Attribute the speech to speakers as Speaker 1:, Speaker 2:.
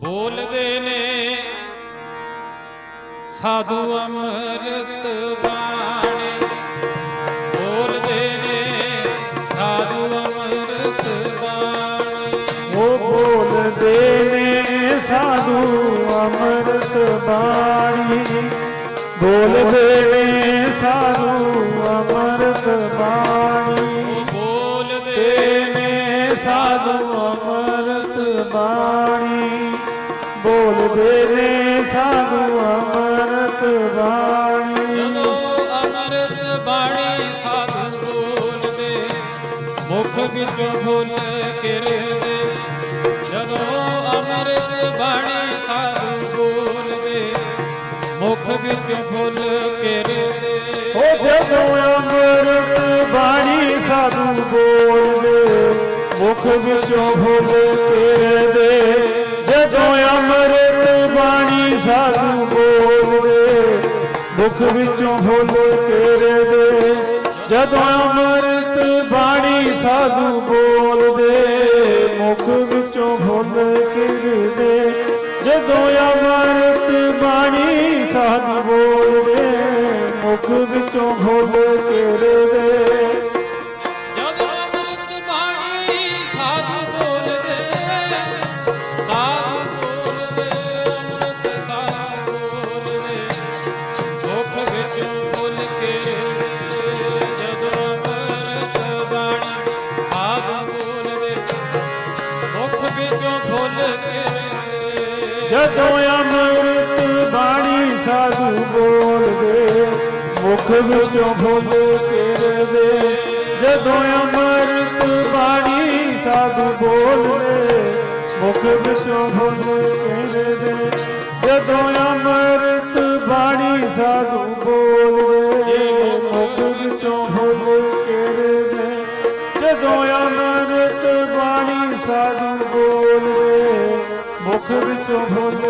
Speaker 1: ਬੋਲਦੇ ਨੇ ਸਾਧੂ ਅੰਮ੍ਰਿਤ ਬਾਣੀ। ਬੋਲਦੇ ਨੇ ਸਾਧੂ ਅੰਮ੍ਰਿਤ ਬਾਣੀ।
Speaker 2: ਉਹ ਬੋਲਦੇ ਨੇ ਸਾਧੂ ਅੰਮ੍ਰਿਤ ਬਾਣੀ। ਬੋਲਦੇ ਨੇ ਸਾਧੂ ਅੰਮ੍ਰਿਤ ਬਾਣੀ।
Speaker 1: ਬੋਲਦੇ
Speaker 2: ਨੇ ਸਾਧੂ ਅੰਮ੍ਰਿਤ ਬਾਣੀ। ਬੋਲਦੇ ਨੇ ਸਾਧੂ ਅੰਮ੍ਰਿਤ ਬਾਣੀ।
Speaker 1: ਜਦੋਂ ਅੰਮ੍ਰਿਤ ਬਾਣੀ ਸਾਧੂ ਬੋਲਦੇ ਮੁਖ ਵਿੱਚੋਂ ਫੁੱਲ ਕਿਰਦੇ। ਜਦੋਂ ਅੰਮ੍ਰਿਤ ਬਾਣੀ ਸਾਧੂ ਬੋਲਦੇ ਮੁਖ ਵਿੱਚੋਂ ਫੁੱਲ ਕਿਰਦੇ।
Speaker 2: ਉਹ ਜਦੋਂ ਅੰਮ੍ਰਿਤ ਬਾਣੀ ਸਾਧੂ ਬੋਲਦੇ ਮੁਖ ਵਿੱਚੋਂ ਫੁੱਲ ਕਿਰਦੇ। ਅੰਮ੍ਰਿਤ ਬਾਣੀ ਸਾਧੂ ਬੋਲਦੇ ਮੁਖ ਵਿੱਚੋਂ ਫੁੱਲ ਦੇ। ਜਦੋਂ ਅੰਮ੍ਰਿਤ ਬਾਣੀ ਸਾਧੂ ਬੋਲਦੇ ਮੁਖ ਵਿੱਚੋਂ ਫੁੱਲ ਕਿਰਦੇ ਜਦੋਂ ਅੰਮ੍ਰਿਤ ਬਾਣੀ ਸਾਧੂ ਬੋਲਦੇ ਮੁਖ ਵਿੱਚੋਂ ਫੁੱਲ ਤੇਰੇ
Speaker 1: ਜਦੋਂ ਅੰਮ੍ਰਿਤ ਬਾਣੀ ਸਾਧੂ ਬੋਲਦੇ, ਮੁਖ ਵਿੱਚੋਂ ਫੁੱਲ
Speaker 2: ਕਿਰਦੇ ਜਦੋਂ ਅੰਮ੍ਰਿਤ ਬਾਣੀ ਸਾਧੂ ਬੋਲਦੇ, ਮੁਖ ਵਿੱਚੋਂ ਫੁੱਲ ਕਿਰਦੇ ਜਦੋਂ ਅੰਮ੍ਰਿਤ ਬਾਣੀ ਸਾਧੂ ਬੋਲਦੇ, ਮੁਖ ਵਿੱਚੋਂ ਫੁੱਲ ਕਿਰਦੇ ਜਦੋਂ ਅੰਮ੍ਰਿਤ ਬਾਣੀ ਸਾਧੂ ਬੋਲਦੇ, ਮੁਖ শুভ